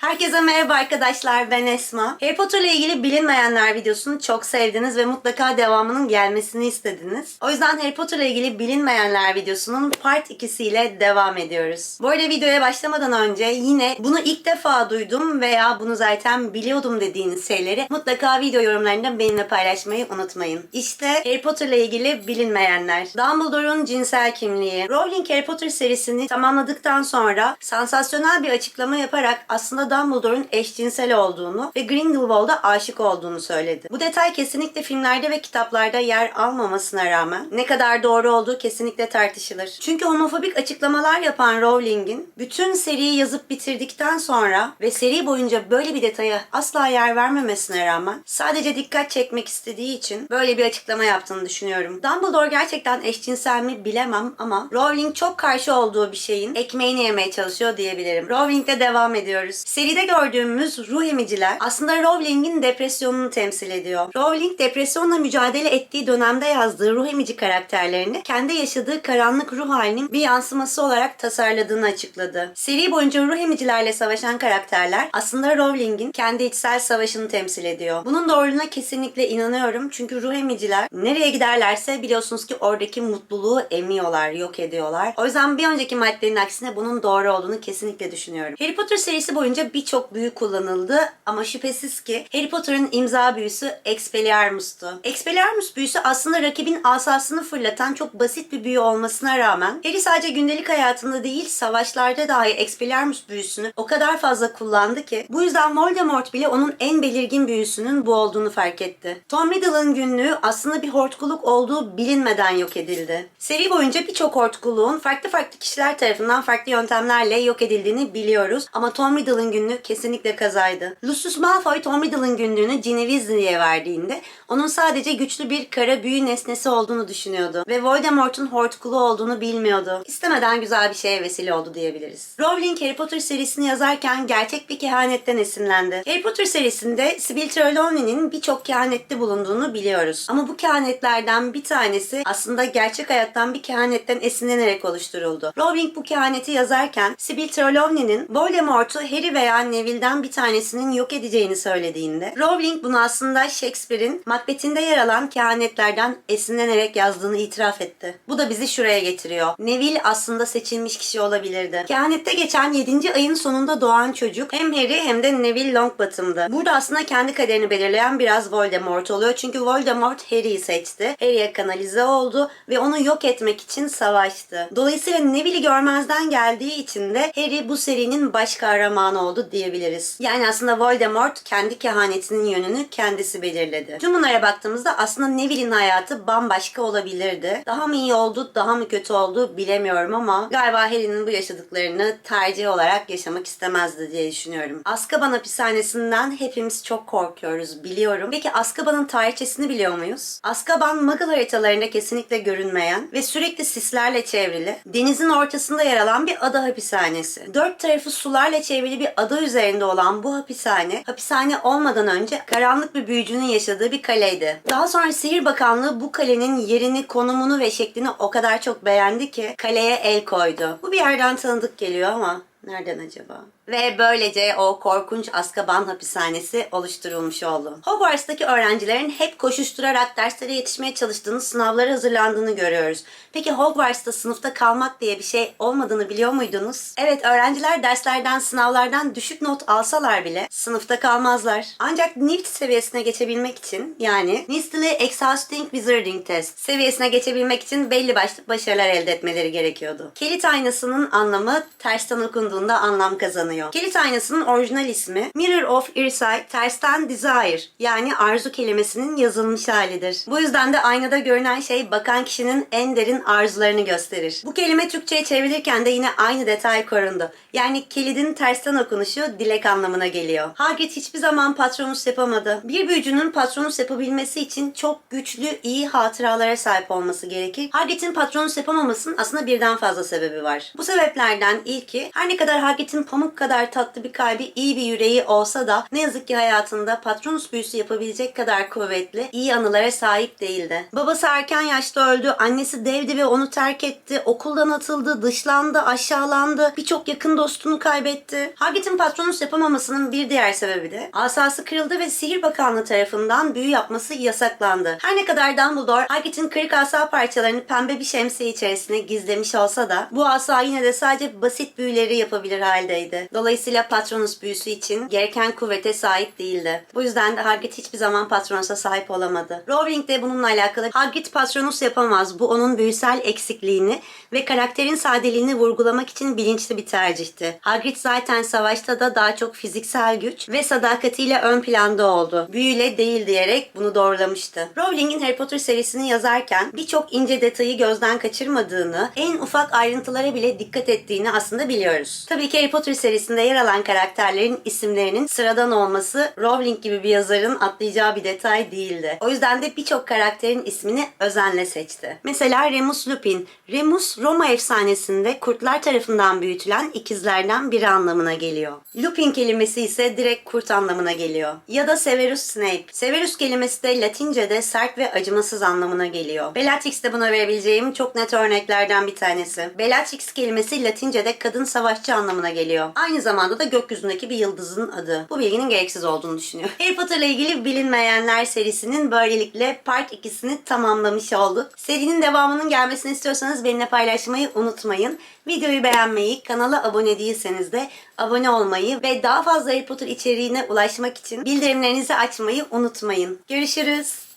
Herkese merhaba arkadaşlar ben Esma. Harry Potter ile ilgili bilinmeyenler videosunu çok sevdiniz ve mutlaka devamının gelmesini istediniz. O yüzden Harry Potter ile ilgili bilinmeyenler videosunun part 2'si ile devam ediyoruz. Bu arada videoya başlamadan önce yine bunu ilk defa duydum veya bunu zaten biliyordum dediğiniz şeyleri mutlaka video yorumlarında benimle paylaşmayı unutmayın. İşte Harry Potter ile ilgili bilinmeyenler. Dumbledore'un cinsel kimliği. Rowling Harry Potter serisini tamamladıktan sonra sansasyonel bir açıklama yaparak aslında Dumbledore'un eşcinsel olduğunu ve Grindelwald'a aşık olduğunu söyledi. Bu detay kesinlikle filmlerde ve kitaplarda yer almamasına rağmen ne kadar doğru olduğu kesinlikle tartışılır. Çünkü homofobik açıklamalar yapan Rowling'in bütün seriyi yazıp bitirdikten sonra ve seri boyunca böyle bir detaya asla yer vermemesine rağmen sadece dikkat çekmek istediği için böyle bir açıklama yaptığını düşünüyorum. Dumbledore gerçekten eşcinsel mi bilemem ama Rowling çok karşı olduğu bir şeyin ekmeğini yemeye çalışıyor diyebilirim. Rowling'le devam ediyoruz. Seride gördüğümüz ruh emiciler aslında Rowling'in depresyonunu temsil ediyor. Rowling depresyonla mücadele ettiği dönemde yazdığı ruh emici karakterlerini kendi yaşadığı karanlık ruh halinin bir yansıması olarak tasarladığını açıkladı. Seri boyunca ruh emicilerle savaşan karakterler aslında Rowling'in kendi içsel savaşını temsil ediyor. Bunun doğruluğuna kesinlikle inanıyorum çünkü ruh emiciler nereye giderlerse biliyorsunuz ki oradaki mutluluğu emiyorlar, yok ediyorlar. O yüzden bir önceki maddenin aksine bunun doğru olduğunu kesinlikle düşünüyorum. Harry Potter serisi boyunca birçok büyü kullanıldı ama şüphesiz ki Harry Potter'ın imza büyüsü Expelliarmus'tu. Expelliarmus büyüsü aslında rakibin asasını fırlatan çok basit bir büyü olmasına rağmen Harry sadece gündelik hayatında değil savaşlarda dahi Expelliarmus büyüsünü o kadar fazla kullandı ki bu yüzden Voldemort bile onun en belirgin büyüsünün bu olduğunu fark etti. Tom Riddle'ın günlüğü aslında bir hortkuluk olduğu bilinmeden yok edildi. Seri boyunca birçok hortkuluğun farklı farklı kişiler tarafından farklı yöntemlerle yok edildiğini biliyoruz ama Tom Riddle'ın günlüğü kesinlikle kazaydı. Lucius Malfoy Tom Riddle'ın günlüğünü Ginny Weasley'e verdiğinde onun sadece güçlü bir kara büyü nesnesi olduğunu düşünüyordu ve Voldemort'un hortkulu olduğunu bilmiyordu. İstemeden güzel bir şeye vesile oldu diyebiliriz. Rowling Harry Potter serisini yazarken gerçek bir kehanetten esinlendi. Harry Potter serisinde Sibyl Trelawney'nin birçok kehanette bulunduğunu biliyoruz. Ama bu kehanetlerden bir tanesi aslında gerçek hayattan bir kehanetten esinlenerek oluşturuldu. Rowling bu kehaneti yazarken Sibyl Trelawney'nin Voldemort'u Harry veya Neville'den bir tanesinin yok edeceğini söylediğinde Rowling bunu aslında Shakespeare'in Macbeth'inde yer alan kehanetlerden esinlenerek yazdığını itiraf etti. Bu da bizi şuraya getiriyor. Neville aslında seçilmiş kişi olabilirdi. Kehanette geçen 7. ayın sonunda doğan çocuk hem Harry hem de Neville Longbottom'dı. Burada aslında kendi kaderini belirleyen biraz Voldemort oluyor. Çünkü Voldemort Harry'i seçti. Harry'e kanalize oldu ve onu yok etmek için savaştı. Dolayısıyla Neville'i görmezden geldiği için de Harry bu serinin baş kahramanı oldu diyebiliriz. Yani aslında Voldemort kendi kehanetinin yönünü kendisi belirledi. Tüm bunlara baktığımızda aslında Neville'in hayatı bambaşka olabilirdi. Daha mı iyi oldu, daha mı kötü oldu bilemiyorum ama galiba Harry'nin bu yaşadıklarını tercih olarak yaşamak istemezdi diye düşünüyorum. Azkaban hapishanesinden hepimiz çok korkuyoruz biliyorum. Peki Azkaban'ın tarihçesini biliyor muyuz? Azkaban Muggle haritalarında kesinlikle görünmeyen ve sürekli sislerle çevrili, denizin ortasında yer alan bir ada hapishanesi. Dört tarafı sularla çevrili bir ada üzerinde olan bu hapishane, hapishane olmadan önce karanlık bir büyücünün yaşadığı bir kaleydi. Daha sonra Sihir Bakanlığı bu kalenin yerini, konumunu ve şeklini o kadar çok beğendi ki kaleye el koydu. Bu bir yerden tanıdık geliyor ama nereden acaba? Ve böylece o korkunç Azkaban hapishanesi oluşturulmuş oldu. Hogwarts'taki öğrencilerin hep koşuşturarak derslere yetişmeye çalıştığını, sınavlara hazırlandığını görüyoruz. Peki Hogwarts'ta sınıfta kalmak diye bir şey olmadığını biliyor muydunuz? Evet, öğrenciler derslerden, sınavlardan düşük not alsalar bile sınıfta kalmazlar. Ancak NIFT seviyesine geçebilmek için yani Nistily Exhausting Wizarding Test seviyesine geçebilmek için belli başlı başarılar elde etmeleri gerekiyordu. Kilit aynasının anlamı tersten okunduğunda anlam kazanıyor. Kilit aynasının orijinal ismi Mirror of Insight, tersten Desire yani arzu kelimesinin yazılmış halidir. Bu yüzden de aynada görünen şey bakan kişinin en derin arzularını gösterir. Bu kelime Türkçe'ye çevrilirken de yine aynı detay korundu. Yani kilidin tersten okunuşu dilek anlamına geliyor. Hagrid hiçbir zaman patronus yapamadı. Bir büyücünün patronus yapabilmesi için çok güçlü, iyi hatıralara sahip olması gerekir. Hagrid'in patronus yapamamasının aslında birden fazla sebebi var. Bu sebeplerden ilki her ne kadar Hagrid'in pamuk kadar tatlı bir kalbi, iyi bir yüreği olsa da ne yazık ki hayatında Patronus büyüsü yapabilecek kadar kuvvetli, iyi anılara sahip değildi. Babası erken yaşta öldü, annesi devdi ve onu terk etti, okuldan atıldı, dışlandı, aşağılandı, birçok yakın dostunu kaybetti. Hagrid'in Patronus yapamamasının bir diğer sebebi de asası kırıldı ve Sihir Bakanlığı tarafından büyü yapması yasaklandı. Her ne kadar Dumbledore Hagrid'in kırık asa parçalarını pembe bir şemsiye içerisine gizlemiş olsa da bu asa yine de sadece basit büyüleri yapabilir haldeydi. Dolayısıyla Patronus büyüsü için gereken kuvvete sahip değildi. Bu yüzden de Hagrid hiçbir zaman Patronus'a sahip olamadı. Rowling de bununla alakalı Hagrid Patronus yapamaz. Bu onun büyüsel eksikliğini ve karakterin sadeliğini vurgulamak için bilinçli bir tercihti. Hagrid zaten savaşta da daha çok fiziksel güç ve sadakatiyle ön planda oldu. Büyüyle değil diyerek bunu doğrulamıştı. Rowling'in Harry Potter serisini yazarken birçok ince detayı gözden kaçırmadığını, en ufak ayrıntılara bile dikkat ettiğini aslında biliyoruz. Tabii ki Harry Potter serisinde yer alan karakterlerin isimlerinin sıradan olması Rowling gibi bir yazarın atlayacağı bir detay değildi. O yüzden de birçok karakterin ismini özenle seçti. Mesela Remus Lupin. Remus Roma efsanesinde kurtlar tarafından büyütülen ikizlerden biri anlamına geliyor. Lupin kelimesi ise direkt kurt anlamına geliyor. Ya da Severus Snape. Severus kelimesi de Latince'de sert ve acımasız anlamına geliyor. Bellatrix de buna verebileceğim çok net örneklerden bir tanesi. Bellatrix kelimesi Latince'de kadın savaşçı anlamına geliyor. Aynı zamanda da gökyüzündeki bir yıldızın adı. Bu bilginin gereksiz olduğunu düşünüyorum. Harry Potter'la ilgili bilinmeyenler serisinin böylelikle part 2'sini tamamlamış olduk. Serinin devamının gelmesini istiyorsanız benimle paylaşmayı unutmayın. Videoyu beğenmeyi, kanala abone değilseniz de abone olmayı ve daha fazla Harry Potter içeriğine ulaşmak için bildirimlerinizi açmayı unutmayın. Görüşürüz.